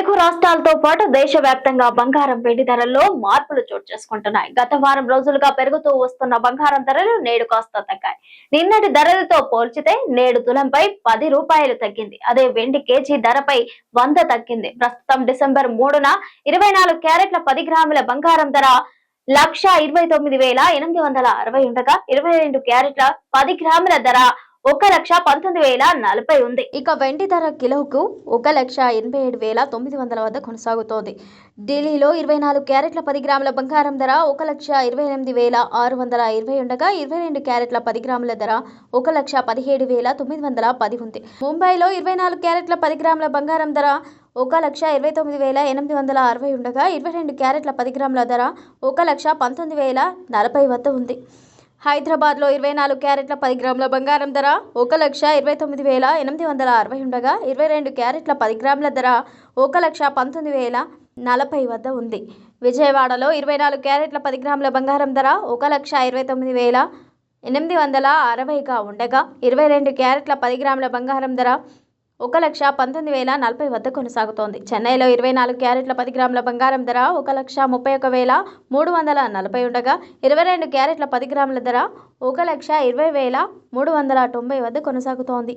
తెలుగు రాష్ట్రాలతో పాటు దేశవ్యాప్తంగా బంగారం వెండి ధరల్లో మార్పులు చోటు చేసుకుంటున్నాయి. గత వారం రోజులుగా పెరుగుతూ వస్తున్న బంగారం ధరలు నేడు కాస్త తగ్గాయి. నిన్నటి ధరలతో పోల్చితే నేడు తులంపై పది రూపాయలు తగ్గింది. అదే వెండి కేజీ ధరపై వంద తగ్గింది. ప్రస్తుతం డిసెంబర్ మూడున ఇరవై నాలుగు క్యారెట్ల పది గ్రాముల బంగారం ధర లక్ష ఇరవై తొమ్మిది వేల ఎనిమిది వందల అరవై ఉండగా ఇరవై రెండు క్యారెట్ల పది గ్రాముల ధర ఒక లక్ష పంతొమ్మిది వేల నలభై ఉంది. ఇక వెండి ధర కిలోకు ఒక లక్ష ఎనభై ఏడు వేల తొమ్మిది వందల వద్ద కొనసాగుతోంది. ఢిల్లీలో ఇరవై నాలుగు క్యారెట్ల పది గ్రాముల బంగారం ధర ఒక లక్ష ఇరవై ఎనిమిది వేల ఆరు వందల ఇరవై ఉండగా ఇరవై రెండు క్యారెట్ల పది గ్రాముల ధర ఒక లక్ష పదిహేడు వేల తొమ్మిది వందల పది ఉంది. ముంబైలో ఇరవై నాలుగు క్యారెట్ల పది గ్రాముల బంగారం ధర ఒక లక్ష ఇరవై తొమ్మిది వేల ఎనిమిది వందల అరవై ఉండగా ఇరవై రెండు క్యారెట్ల పది గ్రాముల ధర ఒక లక్ష పంతొమ్మిది వేల నలభై వద్ద ఉంది. హైదరాబాద్లో ఇరవై నాలుగు క్యారెట్ల పది గ్రాముల బంగారం ధర ఒక లక్ష ఇరవై తొమ్మిది వేల ఎనిమిది వందల అరవై ఉండగా ఇరవై రెండు క్యారెట్ల పది గ్రాముల ధర ఒక లక్ష పంతొమ్మిది వేల నలభై వద్ద ఉంది. విజయవాడలో ఇరవై నాలుగు క్యారెట్ల పది గ్రాముల బంగారం ధర ఒక లక్ష ఇరవై తొమ్మిది వేల ఎనిమిది వందల అరవైగా ఉండగా ఇరవై రెండు క్యారెట్ల పది గ్రాముల బంగారం ధర ఒక లక్ష పంతొమ్మిది వేల నలభై వద్ద కొనసాగుతోంది. చెన్నైలో ఇరవై నాలుగు క్యారెట్ల పది గ్రాముల బంగారం ధర ఒక లక్ష ముప్పై ఒక వేల మూడు వందల నలభై ఉండగా ఇరవై రెండు క్యారెట్ల పది గ్రాముల ధర ఒక లక్ష ఇరవై వేల మూడు వందల తొంభై వద్ద కొనసాగుతోంది.